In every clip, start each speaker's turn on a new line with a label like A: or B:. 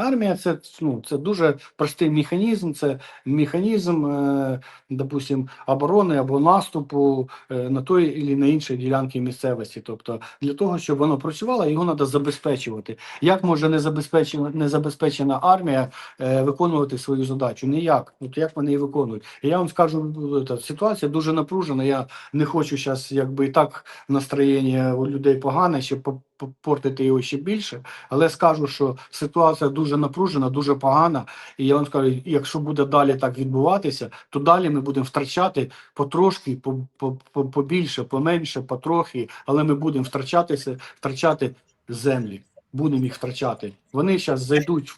A: Армія це, ну, це дуже простий механізм, це механізм, е, допустим, оборони або наступу е, на той чи на іншій ділянці місцевості. Тобто для того, щоб воно працювало, його треба забезпечувати. Як може незабезпечена, незабезпечена армія е, виконувати свою задачу? Ніяк. От як вони її виконують? Я вам скажу, е, ситуація дуже напружена. Я не хочу зараз, якби і так настроєння у людей погане, по- портити його ще більше. Але скажу, що ситуація дуже напружена, дуже погана. І я вам скажу, якщо буде далі так відбуватися, то далі ми будемо втрачати потрошки, по, по, по, побільше, поменше, потрохи, але ми будемо втрачатися, втрачати землі. Будемо їх втрачати. Вони зараз зайдуть.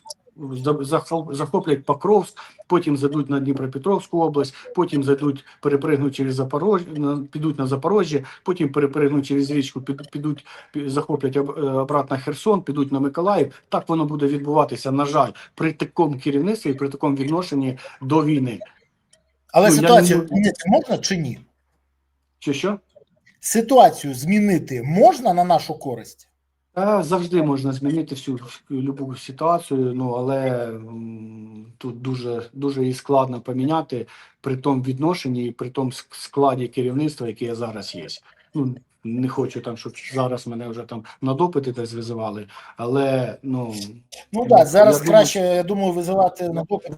A: Захоплять Покровськ, потім зайдуть на Дніпропетровську область, потім зайдуть, перепригнуть через Запорожжя, підуть на Запорожжя, потім перепригнуть через річку, підуть захоплять е, обратно Херсон, підуть на Миколаїв. Так воно буде відбуватися, на жаль, при такому керівництві, при такому відношенні до війни.
B: Але
A: Ну,
B: ситуацію
A: не-
B: змінити можна чи ні?
A: Чи що?
B: Ситуацію змінити можна на нашу користь?
A: Завжди можна змінити всю любу ситуацію, ну але тут дуже дуже її складно поміняти при тому відношенні і при тому складі керівництва, яке зараз є. Ну не хочу там, щоб зараз мене вже там на допити десь визивали, але ну
B: Ну так, зараз
A: я думаю-
B: краще, я думаю, визивати на допит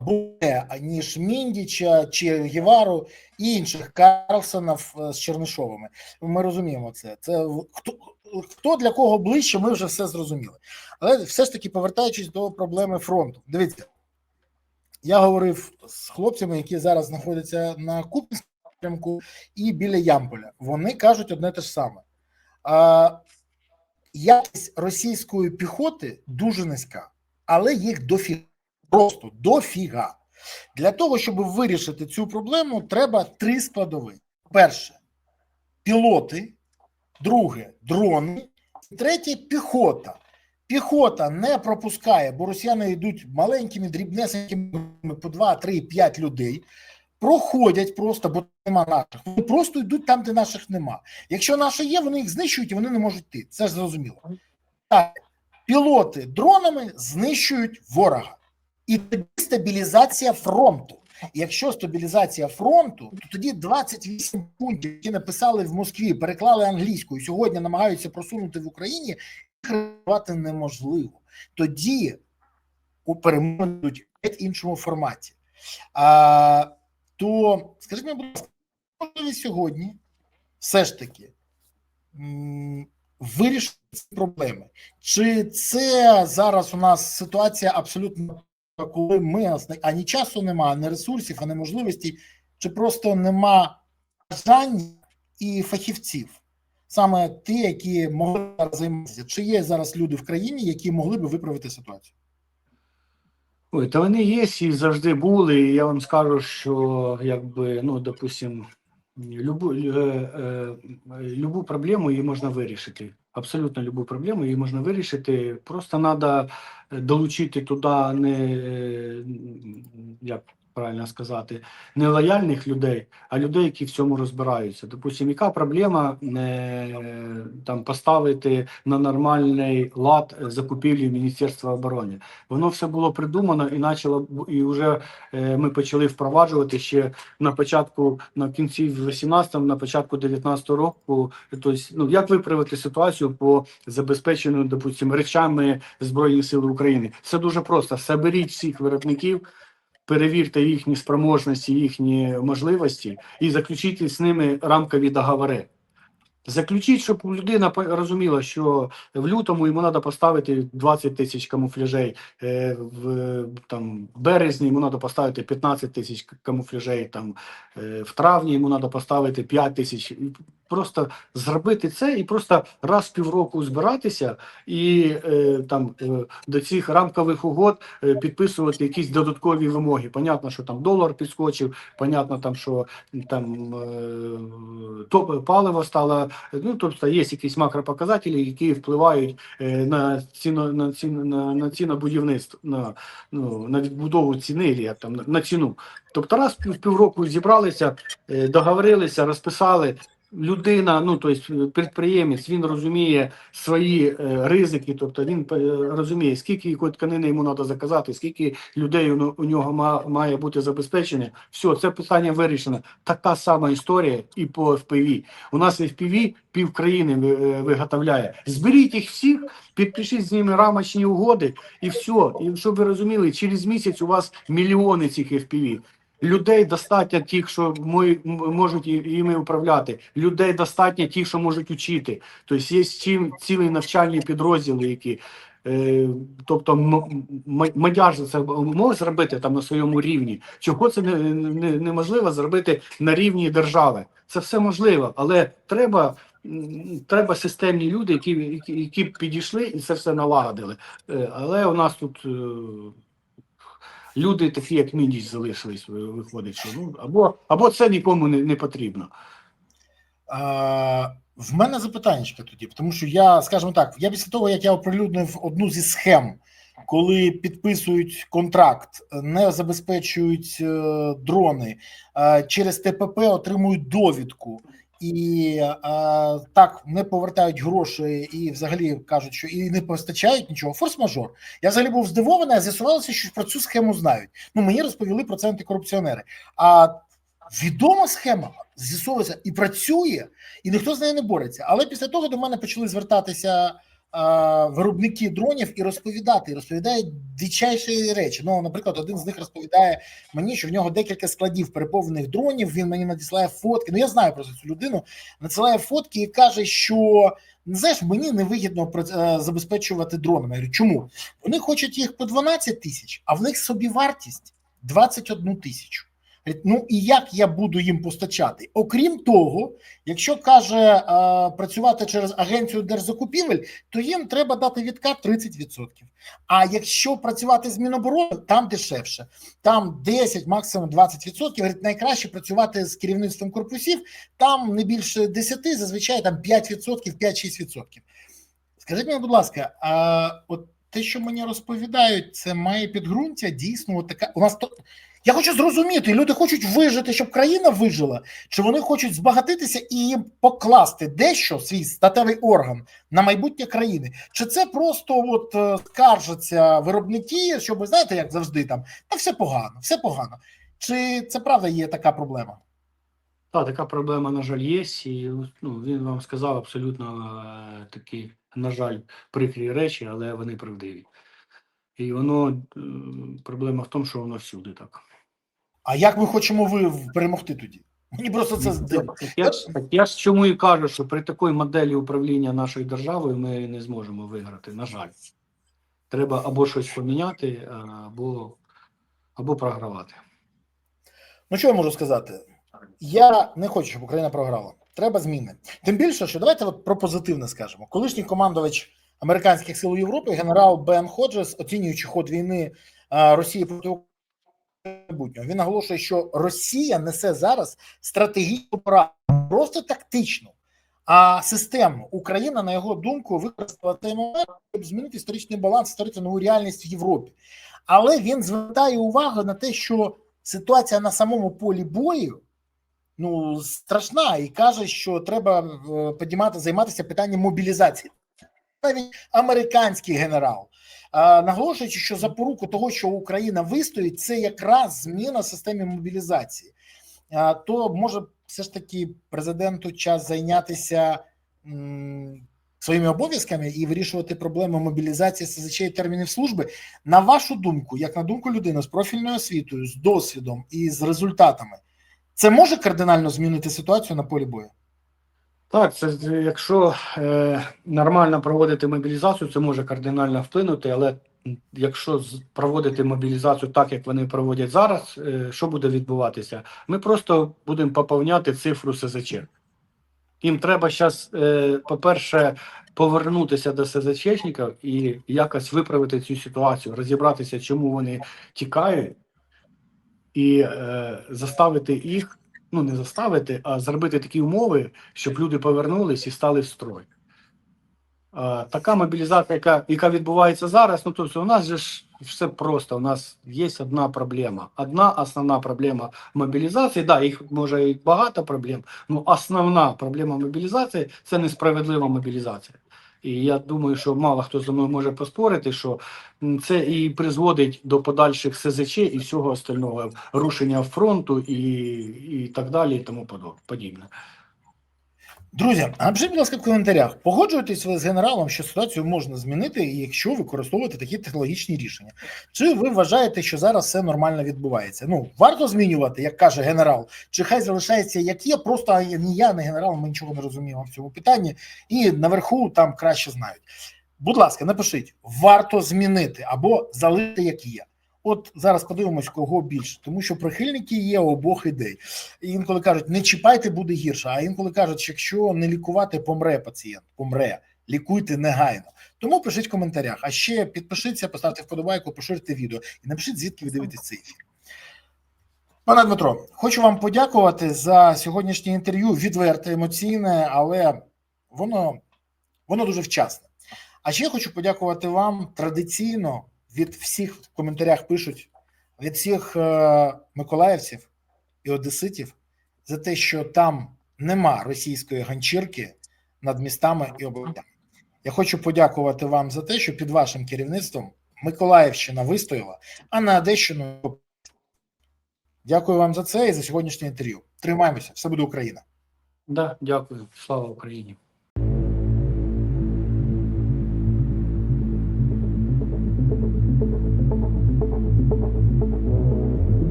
B: буде, ніж Міндіча чи Гівару і інших Карлсонів е, з Чернишовими. Ми розуміємо це. Це хто, хто для кого ближче, ми вже все зрозуміли. Але все ж таки, повертаючись до проблеми фронту, дивіться, я говорив з хлопцями, які зараз знаходяться на Купінському напрямку і біля Ямполя. Вони кажуть одне те ж саме. А, якість російської піхоти дуже низька, але їх дофіга. Просто дофіга. Для того, щоб вирішити цю проблему, треба три складові: перше пілоти, друге дрони, і третє піхота. Піхота не пропускає, бо росіяни йдуть маленькими, дрібнесенькими по 2, 3, 5 людей. Проходять просто, бо нема наших. Вони просто йдуть там, де наших нема. Якщо наші є, вони їх знищують і вони не можуть йти. Це ж зрозуміло. Так, пілоти дронами знищують ворога. І тоді стабілізація фронту. Якщо стабілізація фронту, то тоді 28 пунктів, які написали в Москві, переклали англійською, сьогодні намагаються просунути в Україні, реалізувати неможливо. Тоді у перемоги в іншому форматі. А, то скажіть мені, будь ласка, можливо сьогодні все ж таки вирішити ці проблеми? Чи це зараз у нас ситуація абсолютно коли ми ані часу нема, ані ресурсів, ані можливостей, чи просто нема бажання і фахівців, саме ті, які могли займатися? Чи є зараз люди в країні, які могли би виправити ситуацію?
A: Ой, та вони є і завжди були. І я вам скажу, що якби, ну, допустим, любу, е, е, любу проблему її можна вирішити. Абсолютно любу проблему її можна вирішити. Просто треба долучити туди не як правильно сказати, не лояльних людей, а людей, які в цьому розбираються. Допустим, яка проблема е, там поставити на нормальний лад закупівлі Міністерства оборони? Воно все було придумано і почало і вже е, ми почали впроваджувати ще на початку, на кінці 18-му, на початку 19-го року. Тобто, ну як виправити ситуацію по забезпеченню, допустим, речами Збройних сил України? Це дуже просто. Соберіть всіх виробників. Перевірте їхні спроможності, їхні можливості і заключіть з ними рамкові договори. Заключіть, щоб людина розуміла, що в лютому йому треба поставити 20 тисяч камуфляжей, е, в там, березні йому треба поставити 15 тисяч камуфляжей, там, е, в травні йому треба поставити 5 тисяч. Просто зробити це і просто раз півроку збиратися і е, там, е, до цих рамкових угод е, підписувати якісь додаткові вимоги. Понятно, що там долар підскочив, понятно, там, що там е, топ, паливо стало Ну, тобто є якісь макропоказателі, які впливають е, на ціно на ціну на, на цінобудівництво, на ну на відбудову ціни, як там на, ціну. Тобто, раз пів- півроку зібралися, е, договорилися, розписали. Людина, ну тобто підприємець, він розуміє свої е, ризики, тобто він е, розуміє, скільки якої тканини йому треба заказати, скільки людей у, нього має бути забезпечене. Все, це питання вирішено. Така сама історія і по FPV. У нас FPV пів країни ви- виготовляє. Зберіть їх всіх, підпишіть з ними рамочні угоди, і все. І щоб ви розуміли, через місяць у вас мільйони цих FPV. Людей достатньо тих, що мої- м- можуть іми управляти. Людей достатньо тих, що можуть учити. Тобто є цілі навчальні підрозділи, які. Е, тобто м- м- мадяр же це може зробити там на своєму рівні. Чого це не, не, неможливо зробити на рівні держави? Це все можливо, але треба, треба системні люди, які, які, підійшли і це все налагодили. Е, але у нас тут. Люди такі, як Міндіч, залишились, виходить, що ну або, або це нікому не, не потрібно.
B: А, в мене запитання тоді, тому що я, скажімо так, я після того, як я оприлюднив одну зі схем, коли підписують контракт, не забезпечують е, дрони, е, через ТПП отримують довідку. І а, так не повертають гроші і взагалі кажуть, що і не постачають нічого. Форс-мажор. Я взагалі був здивований, а з'ясувалося, що про цю схему знають. Ну мені розповіли про це антикорупціонери. А відома схема з'ясовується і працює, і ніхто з нею не бореться. Але після того до мене почали звертатися виробники дронів і розповідати, і розповідають дичайші речі. Ну, наприклад, один з них розповідає мені, що в нього декілька складів переповнених дронів. Він мені надіслає фотки. Ну я знаю про цю людину. Надсилає фотки і каже, що «Ну, знаєш, мені невигідно е, забезпечувати дронами. Я говорю, чому? Вони хочуть їх по 12 тисяч, а в них собівартість 21 тисячу. Ну і як я буду їм постачати? Окрім того, якщо каже працювати через агенцію держзакупівель, то їм треба дати відкат 30%. А якщо працювати з Міноборони, там дешевше, там 10, максимум 20%. Говорить, найкраще працювати з керівництвом корпусів, там не більше 10, зазвичай там 5%, 5-6%. Скажіть мені, будь ласка, а от те, що мені розповідають, це має підґрунтя дійсно от така. У нас то я хочу зрозуміти, люди хочуть вижити, щоб країна вижила, чи вони хочуть збагатитися і їм покласти дещо свій статевий орган на майбутнє країни? Чи це просто от е, скаржаться виробники, щоб знаєте, як завжди там та все погано, все погано. Чи це правда є така проблема?
A: Так, така проблема, на жаль, є, і ну, він вам сказав абсолютно е, такі, на жаль, прикрі речі, але вони правдиві. І воно проблема в тому, що воно всюди так.
B: А як ми хочемо ви перемогти тоді? Мені просто це здивно.
A: Я, ж- я ж чому і кажу, що при такій моделі управління нашою державою ми не зможемо виграти, на жаль. Треба або щось поміняти, або, або програвати.
B: Ну що я можу сказати? Я не хочу, щоб Україна програла. Треба зміни. Тим більше, що давайте от про позитивне скажемо. Колишній командувач американських сил у Європі, генерал Бен Ходжес, оцінюючи ход війни Росії проти України майбутнього, він наголошує, що Росія несе зараз стратегічну поразку, просто тактичну, а системну. Україна, на його думку, використала цей момент, щоб змінити історичний баланс, створити нову реальність в Європі. Але він звертає увагу на те, що ситуація на самому полі бою ну страшна, і каже, що треба е, підіймати займатися питанням мобілізації. Навіть американський генерал, наголошуючи, що запоруку того, що Україна вистоїть, це якраз зміна системи мобілізації. То може все ж таки президенту час зайнятися своїми обов'язками і вирішувати проблему мобілізації СЗЧ і термінів служби. На вашу думку, як на думку людини з профільною освітою, з досвідом і з результатами, це може кардинально змінити ситуацію на полі бою?
A: Так, це якщо е, нормально проводити мобілізацію, це може кардинально вплинути, але якщо проводити мобілізацію так, як вони проводять зараз, е, що буде відбуватися? Ми просто будемо поповняти цифру СЗЧ. Їм треба зараз, е, по-перше, повернутися до СЗЧників і якось виправити цю ситуацію, розібратися, чому вони тікають, і е, заставити їх ну не заставити, а зробити такі умови, щоб люди повернулись і стали в строй. А, така мобілізація, яка, яка відбувається зараз, ну тобто у нас же ж все просто. У нас є одна проблема. Одна основна проблема мобілізації. Да, їх може і багато проблем. Ну, основна проблема мобілізації це несправедлива мобілізація. І я думаю, що мало хто зі мною може поспорити, що це і призводить до подальших СЗЧ і всього остального рушення фронту і, і так далі, і тому подібне.
B: Друзі, напишіть, будь ласка, в коментарях, погоджуєтесь ви з генералом, що ситуацію можна змінити, якщо використовувати такі технологічні рішення? Чи ви вважаєте, що зараз все нормально відбувається? Ну варто змінювати, як каже генерал, чи хай залишається як є? Просто ні я, ні генерал, ми нічого не розуміємо в цьому питанні, і наверху там краще знають. Будь ласка, напишіть, варто змінити або залишити як є. От зараз подивимось, кого більше, тому що прихильники є обох ідей. І інколи кажуть, не чіпайте, буде гірше. А інколи кажуть, що якщо не лікувати, помре пацієнт, помре. Лікуйте негайно. Тому пишіть в коментарях. А ще підпишіться, поставте вподобайку, поширте відео і напишіть, звідки ви дивитесь цей ефір. Пане Дмитро, хочу вам подякувати за сьогоднішнє інтерв'ю. Відверте, емоційне, але воно, воно дуже вчасне. А ще хочу подякувати вам традиційно від всіх в коментарях пишуть, від всіх е, миколаївців і одеситів за те, що там нема російської ганчірки над містами і областями. Я хочу подякувати вам за те, що під вашим керівництвом Миколаївщина вистояла, а на Одещину. Дякую вам за це і за сьогоднішнє інтерв'ю. Тримаємося, все буде Україна.
A: Да, дякую. Слава Україні.